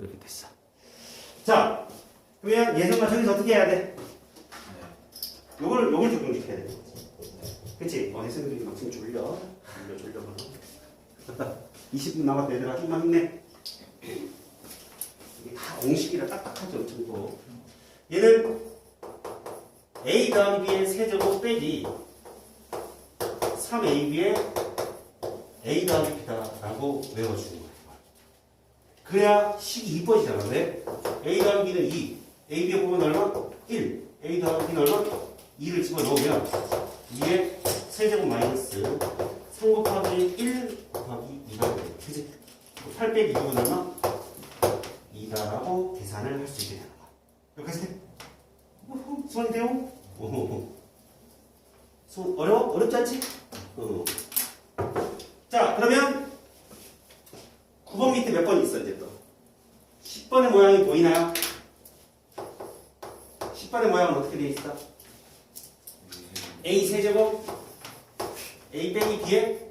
이렇게 됐어. 자, 그러면 예성과 저기서 어떻게 해야 돼? 요걸 요걸 적용시켜야 돼. 그치? 어, 예성들이 막 지금 졸려. 졸려, 졸려, 졸려. 20분 남았다, 얘들아. 좀만 힘내. 이게 다 공식이라 딱딱하죠, 엄청 또. 얘는 A 더하기 B의 세제곱 빼기 3AB의 A 더하기 B다라고 외워주는 거예요. 그래야 식이 이뻐지잖아. 왜? A 더하기 B는 2, AB의 부분 얼마? 1, A 더하기 B는 얼마? 2를 집어넣으면 2의 세제곱 마이너스 3 곱하기 1 곱하기 2가 돼. 그지? 8 빼기 6은 얼마? 2다라고 계산을 할 수 있게 되는 거야. 여기까지 돼? 우후, 손이 돼요? 오호호. 손 어려워? 어렵지 않지? 어. 자, 그러면 9번 밑에 몇번 있어, 이제 또. 10번의 모양이 보이나요? 10번의 모양은 어떻게 되어 있어? A 세제곱, A 빼기 B의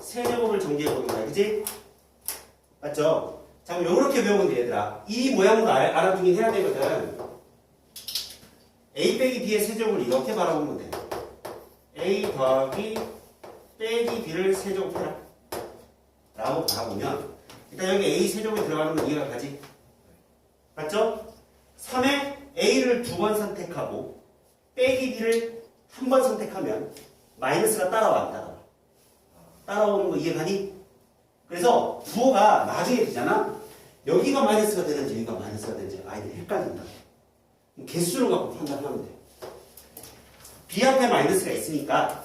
세제곱을 정리해 보는 거야, 그지? 맞죠? 자, 그럼 요렇게 배우면 돼, 얘들아. 이 모양으로 알, 알아두긴 해야 되거든. A 빼기 B의 세제곱을 이렇게 바라보면 돼. A 더하기 빼기 B를 세제곱해라. 라고 바라보면 일단 여기 A 세제곱이 들어가는 건 이해가 가지? 맞죠? 3에 A를 두 번 선택하고 빼기 B를 한 번 선택하면 마이너스가 따라와 안 따라와? 따라오는 거 이해 가니? 그래서 부호가 나중에 되잖아? 여기가 마이너스가 되는지 여기가 마이너스가 되는지 아이들이 헷갈린다. 개수를 갖고 판단하면 돼. B 앞에 마이너스가 있으니까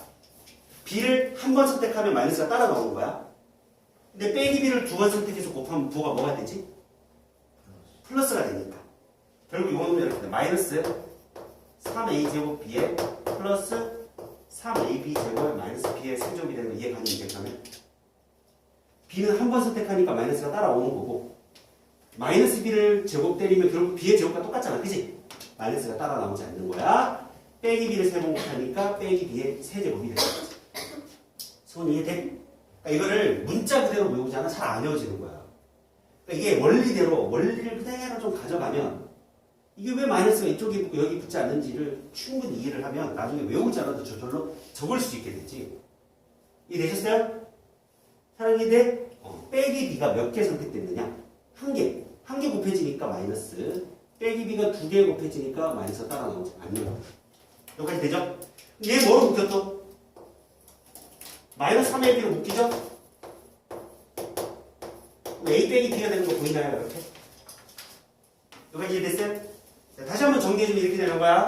B를 한 번 선택하면 마이너스가 따라 나오는 거야. 근데 빼기 B를 두 번 선택해서 곱하면 부호가 뭐가 되지? 플러스가 되니까. 결국 이거는 이렇게 돼. 마이너스 3A 제곱 B에 플러스 3AB 제곱에 마이너스 B의 세제곱이 되는 거 이해가니 이해가면? B는 한 번 선택하니까 마이너스가 따라오는 거고 마이너스 B를 제곱 때리면 결국 B의 제곱과 똑같잖아. 그지? 마이너스가 따라 나오지 않는 거야. 빼기 B를 세번 곱하니까 빼기 B의 세제곱이 되는 거지. 손 이해돼? 그러니까 이거를 문자 그대로 외우잖아. 잘안 외워지는 거야. 그러니까 이게 원리대로, 원리를 그대로 좀 가져가면 이게 왜 마이너스가 이쪽에 붙고 여기 붙지 않는지를 충분히 이해를 하면 나중에 외우지 않아도 저절로 적을 수 있게 되지. 이해되셨어요? 사랑이 돼? 어, 빼기 B가 몇 개 선택됐느냐? 한 개. 한 개 곱해지니까 마이너스. 빼기 B가 두 개 곱해지니까 마이너스 따라 나오지 않는 거. 여기까지 되죠? 얘 뭐로 또? 마이너스 3의 B로? 그럼 A 빼기 B가 되는 거 보이나요? 이렇게? 여기까지 이해됐어요? 자, 다시 한번 정리해주면 이렇게 되는 거야.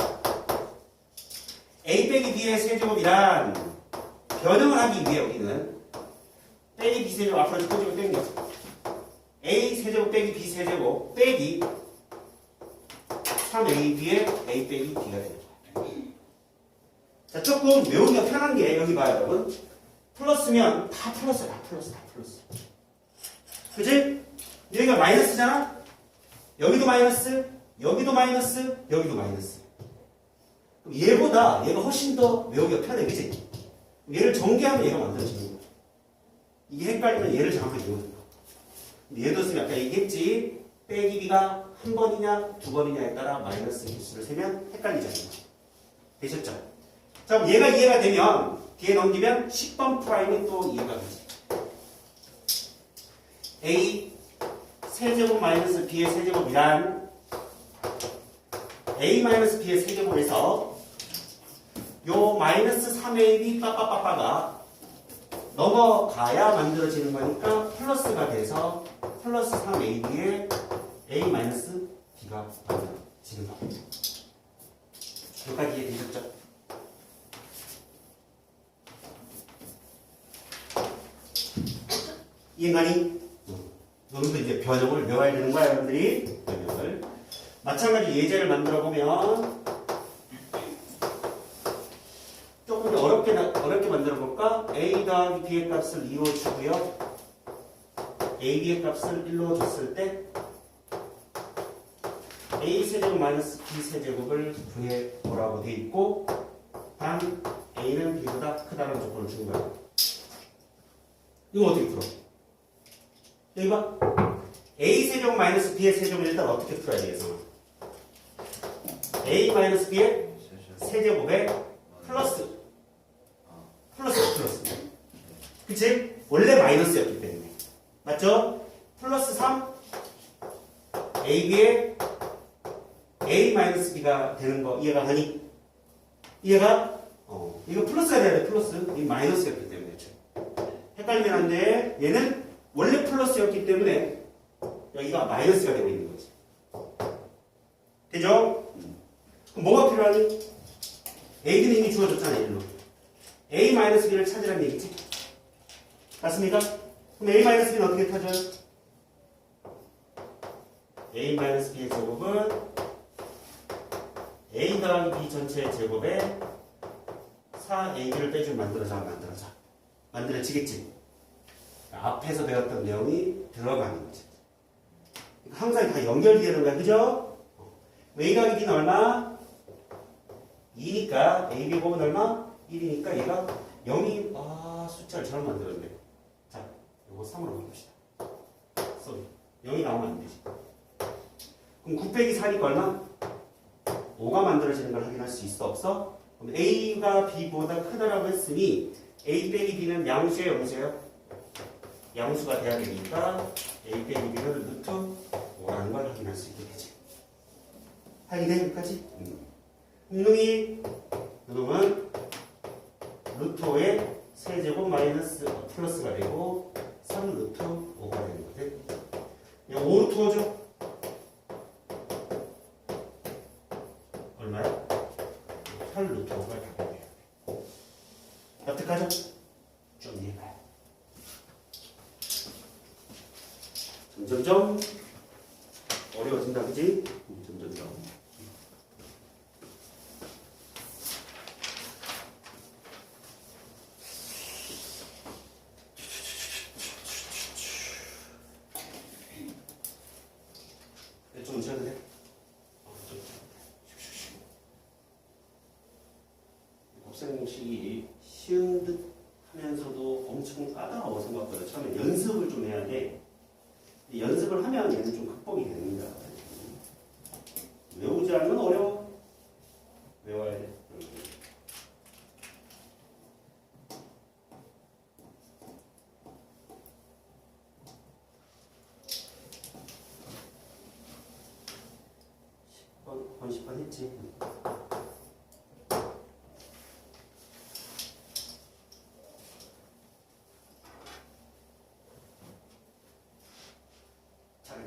A 빼기 B의 세제곱이란 변형을 하기 위해 우리는 빼기 B 세제곱 앞으로 꼬집어 땡겨. A 세제곱 빼기 B 세제곱 빼기 3AB의 A 빼기 B가 되는 거야. 자, 조금 외우기가 편한 게 여기 봐요, 여러분. 플러스면 다 플러스, 다 플러스, 다 플러스. 그지? 여기가 마이너스잖아? 여기도 마이너스, 여기도 마이너스, 여기도 마이너스. 그럼 얘보다 얘가 훨씬 더 외우기가 편해, 그지? 얘를 전개하면 얘가 만들어지는 거야. 이게 헷갈리면 얘를 정확하게 외우는 거야. 근데 얘도 쓰면 아까 얘기했지? 빼기 B가 한 번이냐, 두 번이냐에 따라 마이너스 개수를 세면 헷갈리잖아요. 되셨죠? 자, 그럼 얘가 이해가 되면 뒤에 넘기면 10번 프라임이 또 이해가 되지. A 세제곱 마이너스 B의 세제곱이란 A 마이너스 B의 세제곱에서 요 마이너스 3AB 빠빠빠빠가 넘어가야 만들어지는 거니까 플러스가 돼서 플러스 3AB에 A 마이너스 B가 만들어지는 겁니다. 여기까지 이해되셨죠? 인간이 너희도 이제 변형을 외워야 되는 거야 여러분들이 변형을 마찬가지 예제를 만들어 보면 조금 더 어렵게 나- 어렵게 만들어 볼까? a 더하기 b의 값을 2로 주고요 ab의 값을 1로 줬을 때 a 세제곱 마이너스 b 세제곱을 구해 보라고 돼 있고 단 a는 b보다 크다는 조건을 준 거야 이거 어떻게 풀어? 여기 봐. a 세제곱 마이너스 b의 세제곱을 일단 어떻게 풀어야 되겠어? a 마이너스 b의 세제곱에 플러스 플러스 플러스 그치? 원래 마이너스였기 때문에 맞죠? 플러스 3 ab의 a 마이너스 b가 되는 거 이해가 가니? 이해가? 어 이거 플러스가 돼야 돼 플러스 이 마이너스였기 때문에? 헷갈리면 안 돼. 얘는 원래 플러스였기 때문에 여기가 마이너스가 되고 있는 거지. 되죠? 그럼 뭐가 필요하니? A는 이미 주어졌잖아, 일로. A 마이너스 B를 찾으라는 얘기지. 맞습니까? 그럼 A 마이너스 B는 어떻게 찾아요? A 마이너스 B의 제곱은 A 더하기 B 전체의 제곱에 4AB를 빼주면 만들어져, 안 만들어져. 만들어지겠지. 앞에서 배웠던 내용이 들어가는 거지. 항상 다 연결이 되는 거야, 그죠? A가 B는 얼마? 2니까 AB 곱은 얼마? 1이니까 얘가 0이 아 숫자를 잘못 만들었네. 자, 요거 3으로 바꿉시다. 쏘리. 0이 나오면 안 되지. 그럼 9 빼기 4니까 얼마? 5가 만들어지는 걸 확인할 수 있어 없어? 그럼 A가 B보다 크다라고 했으니 A 빼기 B는 양수예요, 음수예요? 양수가 돼야 되니까 A 빼기 B는 루트 5라는 걸 확인할 수 있게 되지. 확인해, 여기까지? 음. 이놈이, 이놈은 루트 5의 세제곱 마이너스 어, 플러스가 되고 3 루트 5가 되는 거지. 이거 5 루트 5죠? 얼마야? 8 루트 5가 답이에요. 어떻게 하죠? 좀 이해봐요. 점점점 어려워진다, 그지? 음, 점점점. 네, 좀 쉬어도 돼? 어, 좀. 곱셈공식이 쉬운 듯 하면서도 엄청 까다로워 생각보다 처음에 연습을 좀 해야 돼. 근데 연습을 하면 얘는 좀 극복이 됩니다. 외우지 않으면 어려워. 외워야 돼. 번, 번씩번 했지.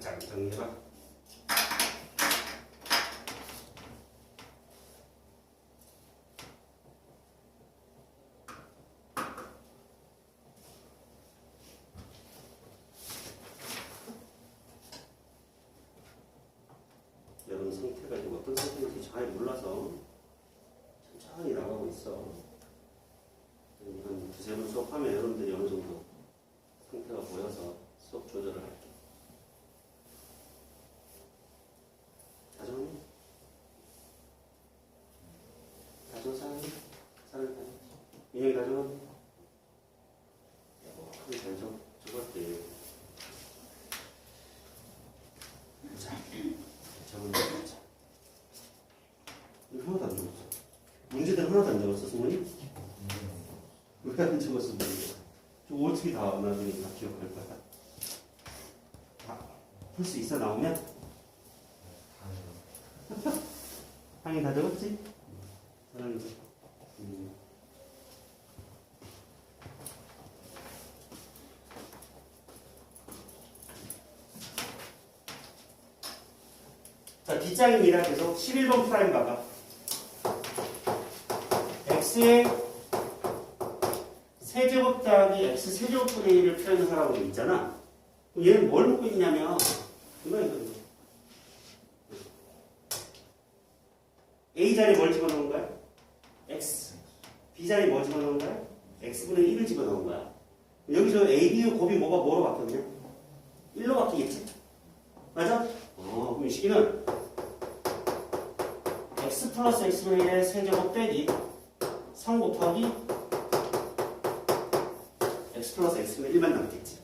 차근차근 정리해봐. 여러분 상태가 지금 어떤 상태인지 잘 몰라서 천천히 나가고 있어. 한 두세 번 수업하면 여러분들이 어느 정도 상태가 보여서 수업 조절을 할게. 다정해? 다정 사랑해? 사랑해 다정? 민영이 다정하니? 어, 크게 잘 적, 적었대. 자, 적은 거 보자. 이거 하나도 안 적었어. 문제들 하나도 안 적었어, 승원이? 왜안 모르겠어. 저 어떻게 다 나중에 다 기억할 거야? 풀수 있어, 나오면? 항이 다 적었지? 음. 자, 뒷장입니다. 계속 11번 프라임 봐봐. x의 세제곱 더하기 x 세제곱분의 1을 표현하라고 돼 있잖아. 얘는 뭘 묻고 있냐면 이거 이거 a 자리에 뭘 집어넣은 거야? x. b 자리에 뭘 집어넣은 거야? x분의 1을 집어넣은 거야. 여기서 a, b의 곱이 뭐가 뭐로 바뀌었냐? 1로 바뀌겠지? 맞아? 어, 그럼 이 식기는 x 플러스 x분의 1의 세제곱 빼기 3 곱하기 x 플러스 x분의 1만 남겠지.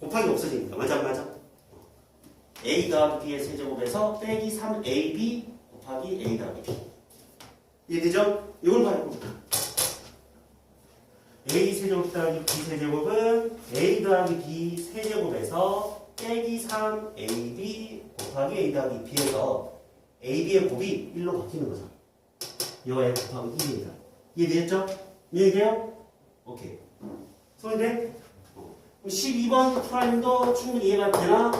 곱하기 없어지니까 맞아 맞아 a 더하기 b의 세제곱에서 빼기 3ab 곱하기 a 더하기 b 이해되죠? 이걸 봐요 a 세제곱 더하기 b 세제곱은 a 더하기 b 세제곱에서 빼기 3ab 곱하기 a 더하기 b에서 ab의 곱이 1로 바뀌는 거죠 이거에 곱하기 1입니다 이해되셨죠? 이해돼요? 오케이 소인데 12번 프라임도 충분히 이해가 되나?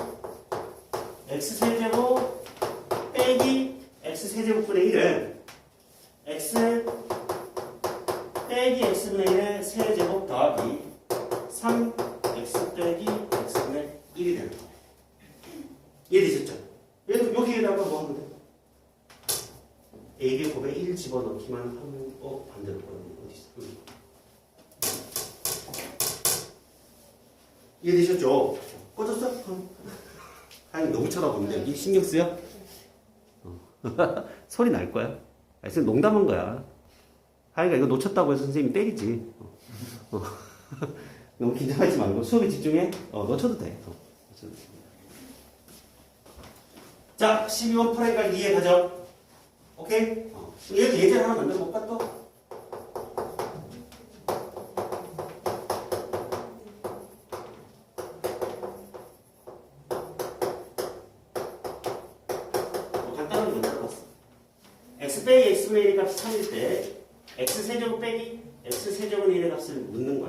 x세제곱 빼기 x세제곱분의 1은 x 빼기 x분의 1의 세제곱 더하기 3x 빼기 x분의 1이 되는 거예요. 이해되셨죠? 얘도 여기에다가 뭐 하면 돼? a 의 곱에 1 집어넣기만 하면 어 반대로 보는 어디 있어? 여기. 이해되셨죠? 꺼졌어? 어. 하영이 너무 쳐다보는데 여기 신경 쓰여? 어. 소리 날 거야. 아, 선생님 농담한 거야. 하영이가 이거 놓쳤다고 해서 선생님이 때리지. 어. 어. 너무 긴장하지 말고 수업에 집중해. 어, 놓쳐도 돼. 어. 자, 12번 프라이까지 이해 가죠? 오케이? 어. 얘도 예제 하나 만들어 볼까 또? 뭐 간단하게 만들어봤어. X 빼기 x분의 1의 값이 3일 때 x 세제곱 빼기 x 세제곱의 1의 값을 묻는 거야.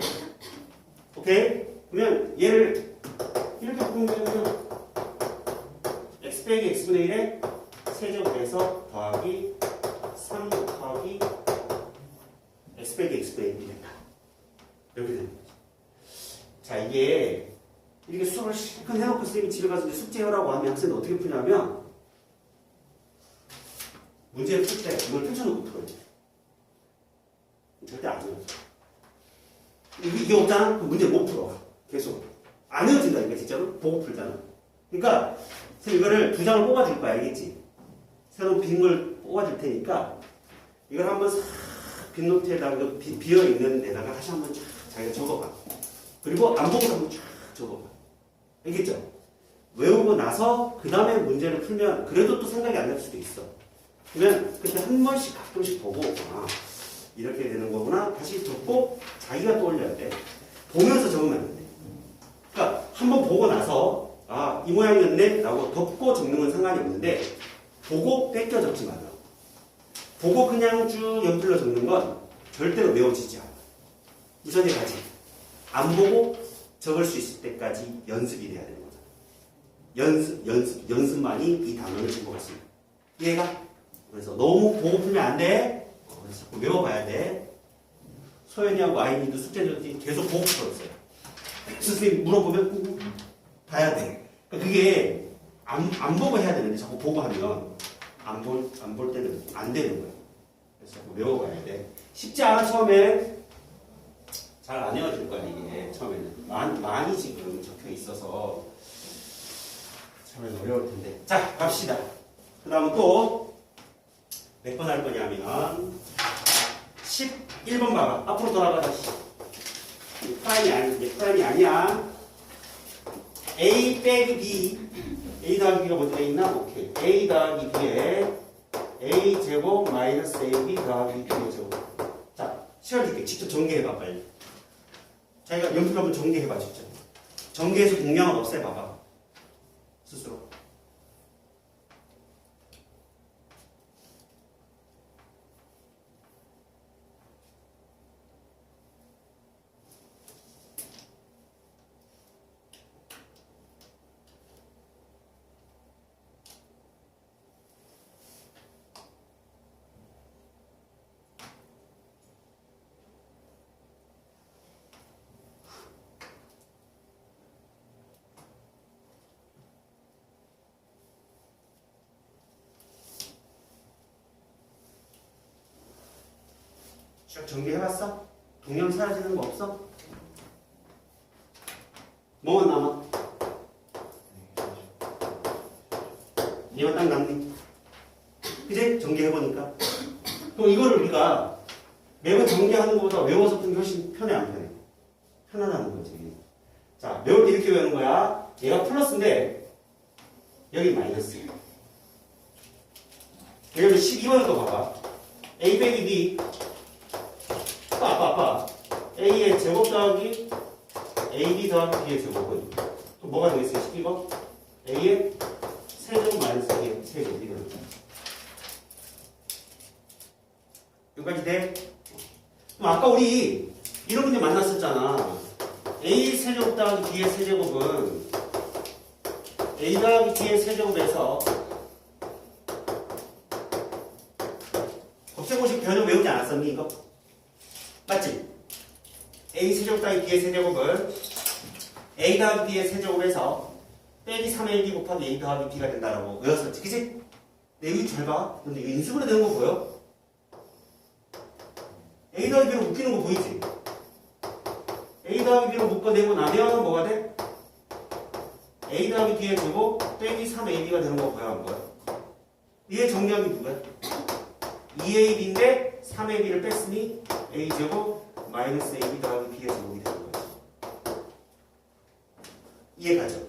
오케이? 그러면 얘를 이렇게 바꾸면 x 빼기 x분의 1의 세제곱에서 더하기 3 곱하기 x 빼기 x분의 1이 된다. 이렇게 되는 거지. 자, 이게 이렇게 수업을 실컷 해놓고 선생님이 집에 가서 숙제해라고 하면 학생이 어떻게 푸냐면 문제를 풀 때 이걸 펼쳐놓고 풀어요. 절대 안 외워져. 이게, 없잖아? 그럼 문제 못 풀어. 계속. 안 외워진다, 이거 진짜로. 보고 풀잖아. 그러니까, 이거를 두 장을 뽑아줄 거야, 알겠지? 새로운 빈걸 뽑아줄 테니까, 이걸 한번 싹 빈 노트에다가 이거 비, 비어 있는 데다가 다시 한번 쫙 자기가 적어봐. 그리고 안 보고 한번 쫙 적어봐. 알겠죠? 외우고 나서 그 다음에 문제를 풀면 그래도 또 생각이 안 날 수도 있어. 그러면 그때 한 번씩 가끔씩 보고 아 이렇게 되는 거구나 다시 적고 자기가 떠올려야 돼. 보면서 적으면 안 돼. 그러니까 한 번 보고 나서 아 이 모양이었네 라고 덮고 적는 건 상관이 없는데 보고 뺏겨 적지 말라. 보고 그냥 쭉 연필로 적는 건 절대로 외워지지 않아. 이전에 가지. 안 보고 적을 수 있을 때까지 연습이 돼야 되는 거죠. 연습, 연습, 연습만이 이 단어를 증거할 수 있는. 이해가? 그래서 너무 보고 풀면 안 돼. 자꾸 외워봐야 돼. 소연이하고 아이니도 숙제들 계속 보고 풀었어요. 선생님 물어보면 음, 봐야 돼. 그러니까 그게 안, 안 보고 해야 되는데 자꾸 보고 하면 안 볼, 안 볼 때는 안 되는 거예요. 그래서 자꾸 외워가야 돼. 쉽지 않아, 처음에. 잘안 외워질 거야, 이게. 처음에는. 많이, 많이 지금 적혀 있어서. 처음에는 어려울 텐데. 자, 갑시다. 그 다음은 또, 몇 번 할 거냐면, 11번 봐봐. 앞으로 돌아가자. 프라임이 아니, 프라임이 아니야. A 빼기 B. A 더하기 B가 먼저 있나? 오케이. A 더하기 B에 A 제곱 마이너스 AB 더하기 B의 제곱. 자, 시간 줄게. 직접 전개해봐, 빨리. 자기가 연필 한번 전개해봐, 직접. 전개해서 공량을 없애봐봐. 스스로. 쭉 정리해봤어? 동영 사라지는 거 없어? 뭐가 남아? 이거 딱 남니? 그지? 정리해보니까. 그럼 이거를 우리가 매번 정리하는 것보다 외워서 푸는 게 훨씬 편해, 안 편해? 편하다는 거지. 자, 외울 때 이렇게 외우는 거야. 얘가 플러스인데, 여기 마이너스. 12번을 또 봐봐. A 빼기 B. A의 제곱 더하기 AB 더하기 B의 제곱은 또 뭐가 되겠어요? 12번? A의 세제곱 마이너스 A의 세제곱 이거는. 여기까지 돼? 그럼 아까 우리 이런 문제 만났었잖아. A 세제곱 더하기 B의 세제곱은 A 더하기 B의 세제곱에서 곱셈공식 변형 외우지 않았었니 이거? 맞지? A 세제곱 더하기 B의 세제곱은 A 더하기 B의 세제곱에서 빼기 3AB 곱하기 A 더하기 B가 된다라고 외웠었지 그치? 내용이 잘 봐. 근데 이거 인수분해 되는 거 보여? A 더하기 B로 묶이는 거 보이지? A 더하기 B로 묶어내고 나면 뭐가 돼? A 더하기 B의 제곱 빼기 3AB가 되는 거 보여 안 보여? 얘 정리하기 누구야? 2AB인데 3AB를 뺐으니 A제곱 마이너스 AB 더하기 B의 제곱이 되는 거지. 이해가죠?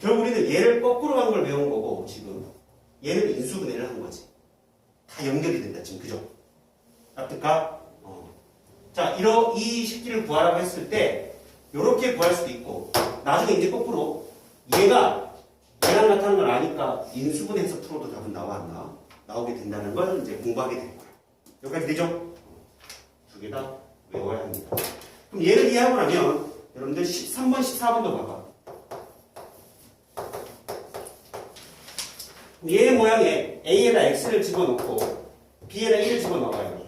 결국 우리는 얘를 거꾸로 간 걸 배운 거고 지금 얘는 인수분해를 한 거지. 다 연결이 된다 지금 그죠? 납득가? 어. 자, 이러 이 식기를 구하라고 했을 때 이렇게 구할 수도 있고 나중에 이제 거꾸로 얘가 얘랑 같다는 걸 아니까 인수분해해서 풀어도 답은 나와 안 나와? 나오게 된다는 걸 이제 공부하게 될 거야. 여기까지 되죠? 두 개 다 외워야 합니다. 그럼 얘를 이해하고 나면 여러분들 13번, 14번도 봐봐. 얘 모양에 A에다 X를 집어넣고 B에다 1을 집어넣어요.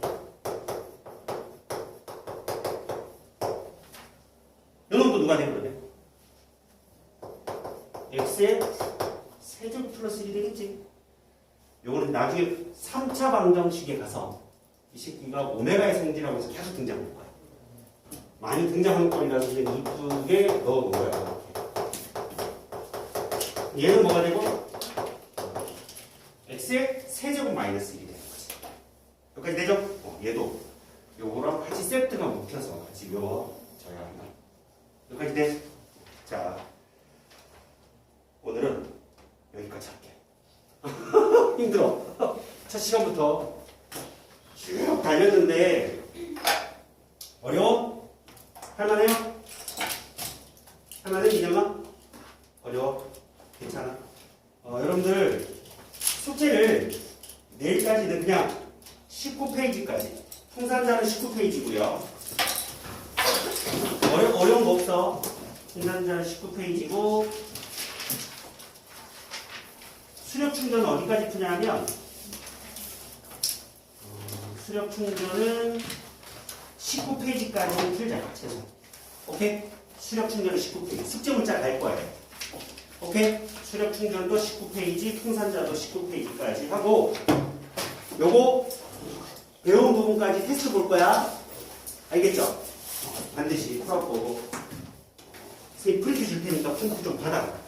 이놈도 누가 되거든요? X의 세제곱 플러스 1이 되겠지? 요거는 나중에 3차 방정식에 가서 이 새끼가 오메가의 해서 계속 등장할 거야. 많이 등장하는 꼴이라서 그냥 이쁘게 넣어놓은 거야. 얘는 뭐가 되고? x의 세제곱 마이너스 1이 되는 거지. 여기까지 되죠? 어, 얘도 요거랑 같이 세트가 묶여서 같이 외워져야 한다. 여기까지 돼? 자, 오늘은 여기까지 할게. 힘들어. 첫 시간부터 쭉 달렸는데 어려워? 할만해요? 할만해 이제만? 어려워? 괜찮아? 어, 여러분들 숙제를 내일까지는 그냥 19페이지까지 풍산자는 19페이지고요 어려, 어려운 거 없어 풍산자는 19페이지고 수력 충전은 어디까지 푸냐면 어, 수력 충전은 19페이지까지는 풀자 최소 오케이? 수력 충전은 19페이지 숙제 문자 갈 거예요 오케이? 수력 충전도 19페이지 풍산자도 19페이지까지 하고 요거 배운 부분까지 테스트 볼 거야 알겠죠? 어, 반드시 풀어보고 선생님 프린트 줄 테니까 프린트 좀 받아